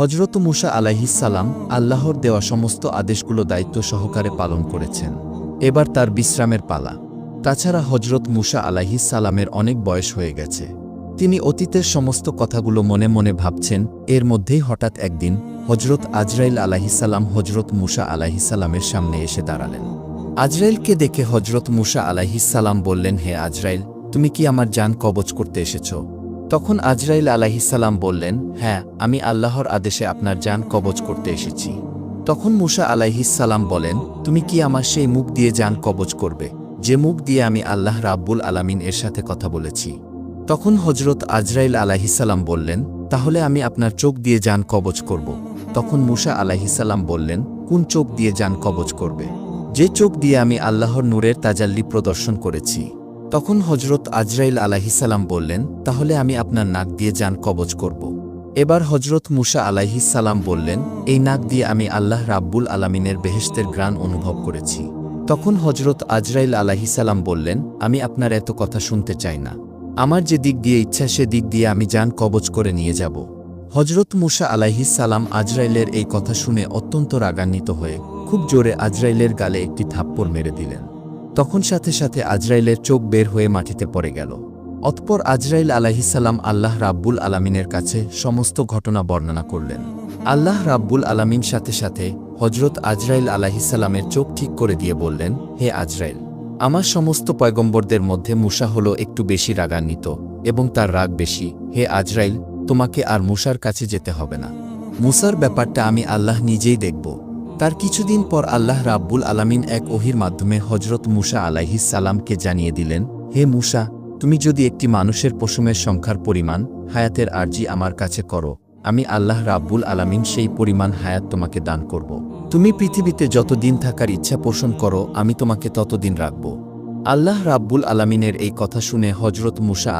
হজরত মুসা আলাইহিসাল্লাম আল্লাহর দেওয়া সমস্ত আদেশগুলো দায়িত্ব সহকারে পালন করেছেন। এবার তার বিশ্রামের পালা। তাছাড়া হজরত মুসা আলাইহিসাল্লামের অনেক বয়স হয়ে গেছে। তিনি অতীতের সমস্ত কথাগুলো মনে মনে ভাবছেন, এর মধ্যেই হঠাৎ একদিন হজরত আজরাইল আলাহিসাল্লাম হজরত মুসা আলাহিসাল্লামের সামনে এসে দাঁড়ালেন। আজরাইলকে দেখে হজরত মুসা আলাহিসাল্লাম বললেন, হে আজরাইল, তুমি কি আমার যান কবচ করতে এসেছ? তখন আজরাইল আলাহিসাল্লাম বললেন হ্যাঁ আমি আল্লাহর আদেশে আপনার যান কবচ করতে এসেছি। তখন মুসা আলাইহিসাল্লাম বলেন, তুমি কি আমার সেই মুখ দিয়ে যান কবচ করবে? যে মুখ দিয়ে আমি আল্লাহ রাব্বুল আলামিন এর সাথে কথা বলেছি। তখন হজরত আজরাইল আলাহিসাল্লাম বললেন, তাহলে আমি আপনার চোখ দিয়ে যান কবচ করব। তখন মুসা আলাহিসাল্লাম বললেন, কোন চোখ দিয়ে যান কবচ করবে? যে চোখ দিয়ে আমি আল্লাহর নূরের তাজাল্লি প্রদর্শন করেছি। তখন হজরত আজরাইল আলাহিসাল্লাম বললেন, তাহলে আমি আপনার নাক দিয়ে যান কবচ করব। এবার হজরত মুসা আলাইহিসাল্লাম বললেন, এই নাক দিয়ে আমি আল্লাহ রাব্বুল আলামিনের বেহেশতের গ্রাণ অনুভব করেছি। তখন হজরত আজরাইল আলাহিসাল্লাম বললেন, আমি আপনার এত কথা শুনতে চাই না। আমার যে দিক দিয়ে ইচ্ছা, সে দিক দিয়ে আমি যান কবচ করে নিয়ে যাব। হজরত মুসা আলাইহিসাল্লাম আজরাইলের এই কথা শুনে অত্যন্ত রাগান্বিত হয়ে খুব জোরে আজরাইলের গালে একটি থাপ্পড় মেরে দিলেন। তখন সাথে সাথে আজরাইলের চোখ বের হয়ে মাটিতে পড়ে গেল। অতপর আজরাইল আলাহিসাল্লাম আল্লাহ রাব্বুল আলামিনের কাছে সমস্ত ঘটনা বর্ণনা করলেন। আল্লাহ রাব্বুল আলামিন সাথে সাথে হজরত আজরাইল আলাহিসাল্লামের চোখ ঠিক করে দিয়ে বললেন, হে আজরাইল, আমার সমস্ত পয়গম্বরদের মধ্যে মুসা হল একটু বেশি রাগান্বিত এবং তার রাগ বেশি। হে আজরাইল, তোমাকে আর মুসার কাছে যেতে হবে না। মুসার ব্যাপারটা আমি আল্লাহ নিজেই দেখব। তার কিছুদিন পর আল্লাহ রাব্বুল আলামিন এক ওহির মাধ্যমে হজরত মুসা সালামকে জানিয়ে দিলেন, হে মুসা, তুমি যদি একটি মানুষের পশমের সংখ্যার পরিমাণ, হায়াতের আর্জি আমার কাছে করো, আমি আল্লাহ রাব্বুল আলামিন সেই পরিমাণ হায়াত তোমাকে দান করব। তুমি পৃথিবীতে যতদিন থাকার ইচ্ছা পোষণ করো, আমি তোমাকে ততদিন রাখব। আল্লাহ রাব্বুল আলামিনের এই কথা শুনে হজরত মুসা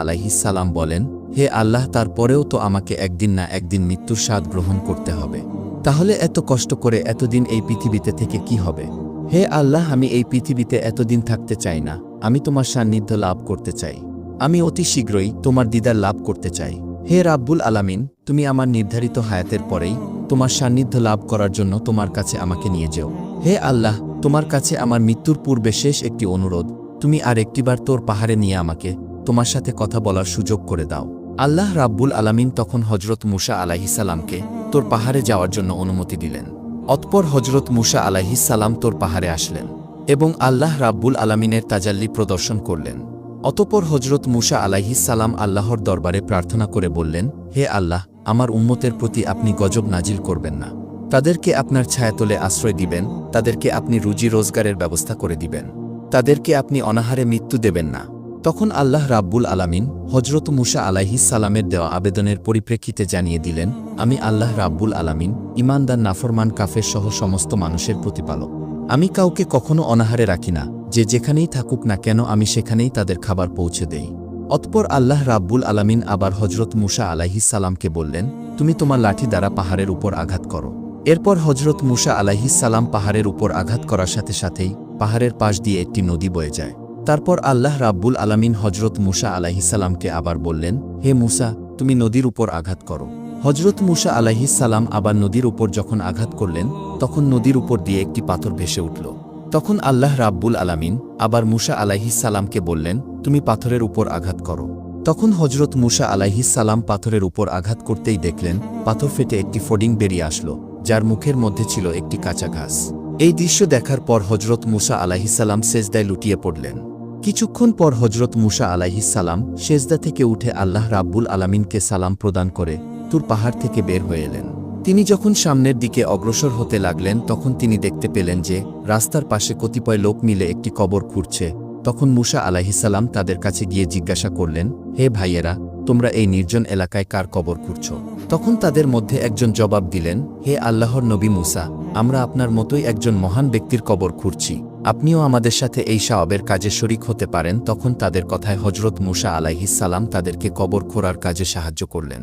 সালাম বলেন, হে আল্লাহ, তারপরেও তো আমাকে একদিন না একদিন মৃত্যুর স্বাদ গ্রহণ করতে হবে। তাহলে এত কষ্ট করে এতদিন এই পৃথিবীতে থেকে কি হবে? হে আল্লাহ, আমি এই পৃথিবীতে এতদিন থাকতে চাই না। আমি তোমার সান্নিধ্য লাভ করতে চাই। আমি অতি শীঘ্রই তোমার দিদার লাভ করতে চাই। হে রাব্বুল আলামিন, তুমি আমার নির্ধারিত হায়াতের পরেই তোমার সান্নিধ্য লাভ করার জন্য তোমার কাছে আমাকে নিয়ে যেও। হে আল্লাহ, তোমার কাছে আমার মৃত্যুর পূর্বে শেষ একটি অনুরোধ। তুমি আর একটিবার তোর পাহাড়ে নিয়ে আমাকে তোমার সাথে কথা বলার সুযোগ করে দাও। আল্লাহ রাব্বুল আলামিন তখন হজরত মুসা আলাহিসাল্লামকে তোর পাহাড়ে যাওয়ার জন্য অনুমতি দিলেন। অতপর হজরত মুসা আলাহিসাল্লাম তোর পাহাড়ে আসলেন এবং আল্লাহ রাব্বুল আলামিনের তাজাল্লি প্রদর্শন করলেন। অতপর হজরত মুসা আলাইহিসাল্লাম আল্লাহর দরবারে প্রার্থনা করে বললেন, হে আল্লাহ, আমার উম্মতের প্রতি আপনি গজব নাজিল করবেন না। তাদেরকে আপনার ছায়াতলে আশ্রয় দিবেন, তাদেরকে আপনি রুজি রোজগারের ব্যবস্থা করে দিবেন। তাদেরকে আপনি অনাহারে মৃত্যু দেবেন না। তখন আল্লাহ রাব্বুল আলামিন হজরত মুসা আলাইহিসাল্লামের দেওয়া আবেদনের পরিপ্রেক্ষিতে জানিয়ে দিলেন, আমি আল্লাহ রাব্বুল আলামিন ইমানদার নাফরমান, কাফের সহ সমস্ত মানুষের প্রতিপালক। আমি কাউকে কখনো অনাহারে রাখি না। যে যেখানেই থাকুক না কেন আমি সেখানেই তাদের খাবার পৌঁছে দেই। অতপর আল্লাহ রাব্বুল আলামিন আবার হজরত মুসা আলাইহিস সালামকে বললেন, তুমি তোমার লাঠি দ্বারা পাহাড়ের উপর আঘাত করো। এরপর হজরত মুসা আলাইহিস সালাম পাহাড়ের উপর আঘাত করার সাথে সাথেই পাহাড়ের পাশ দিয়ে একটি নদী বয়ে যায়। তারপর আল্লাহ রাব্বুল আলামিন হজরত মুসা আলাইহিসাল্লামকে আবার বললেন, হে মুসা, তুমি নদীর উপর আঘাত করো। হজরত মুসা আলাইহিসাল্লাম আবার নদীর উপর যখন আঘাত করলেন, তখন নদীর উপর দিয়ে একটি পাথর ভেসে উঠল। তখন আল্লাহ রাব্বুল আলামিন আবার মুসা আলাইহিসাল্লামকে বললেন, তুমি পাথরের উপর আঘাত করো। তখন হজরত মুসা আলাইহিসাল্লাম পাথরের উপর আঘাত করতেই দেখলেন, পাথর ফেটে একটি ফোডিং বেরিয়ে আসলো, যার মুখের মধ্যে ছিল একটি কাঁচা ঘাস। এই দৃশ্য দেখার পর হজরত মুসা আলাইহিসাল্লাম সেজদায় লুটিয়ে পড়লেন। কিছুক্ষণ পর হজরত মুসা আলাইহিসাল্লাম সেজদা থেকে উঠে আল্লাহ রাব্বুল আলামিনকে সালাম প্রদান করে তুর পাহাড় থেকে বের হয়ে এলেন। তিনি যখন সামনের দিকে অগ্রসর হতে লাগলেন, তখন তিনি দেখতে পেলেন যে রাস্তার পাশে কতিপয় লোক মিলে একটি কবর খুঁড়ছে। তখন মুসা আলাহিসাল্লাম তাদের কাছে গিয়ে জিজ্ঞাসা করলেন, হে ভাইয়েরা, তোমরা এই নির্জন এলাকায় কার কবর খুঁড়ছ? তখন তাদের মধ্যে একজন জবাব দিলেন, হে আল্লাহর নবী মুসা, আমরা আপনার মতোই একজন মহান ব্যক্তির কবর খুঁড়ছি। আপনিও আমাদের সাথে এই সাওয়াবের কাজে শরিক হতে পারেন। তখন তাদের কথায় হজরত মুসা আলাইহিসাল্লাম তাদেরকে কবর খোঁড়ার কাজে সাহায্য করলেন।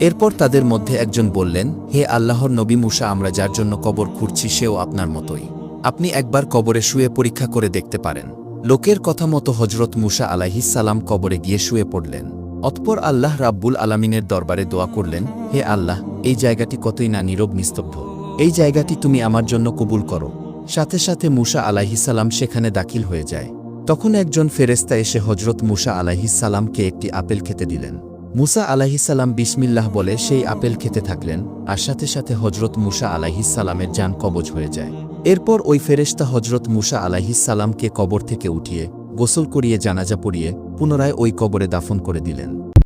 এরপর তাদের মধ্যে একজন বললেন, হে আল্লাহর নবী মুসা, আমরা যার জন্য কবর খুঁড়ছি, সেও আপনার মতোই। আপনি একবার কবরে শুয়ে পরীক্ষা করে দেখতে পারেন। লোকের কথা মতো হজরত মুসা আলাইহিসাল্লাম কবরে গিয়ে শুয়ে পড়লেন। অতপর আল্লাহ রাব্বুল আলামিনের দরবারে দোয়া করলেন, হে আল্লাহ, এই জায়গাটি কতই না নীরব নিস্তব্ধ। এই জায়গাটি তুমি আমার জন্য কবুল করো। সাথে সাথে মুসা আলাহিসাল্লাম সেখানে দাখিল হয়ে যায়। তখন একজন ফেরেস্তা এসে হজরত মুসা আলাহিসাল্লামকে একটি আপেল খেতে দিলেন। মুসা আলাহিসাল্লাম বিসমিল্লাহ বলে সেই আপেল খেতে থাকলেন, আর সাথে সাথে হজরত মুসা আলাহিসাল্লামের যান কবজ হয়ে যায়। এরপর ওই ফেরেশতা হজরত মুসা আলাহিসাল্লামকে কবর থেকে উঠিয়ে গোসল করিয়ে জানাজা পড়িয়ে পুনরায় ওই কবরে দাফন করে দিলেন।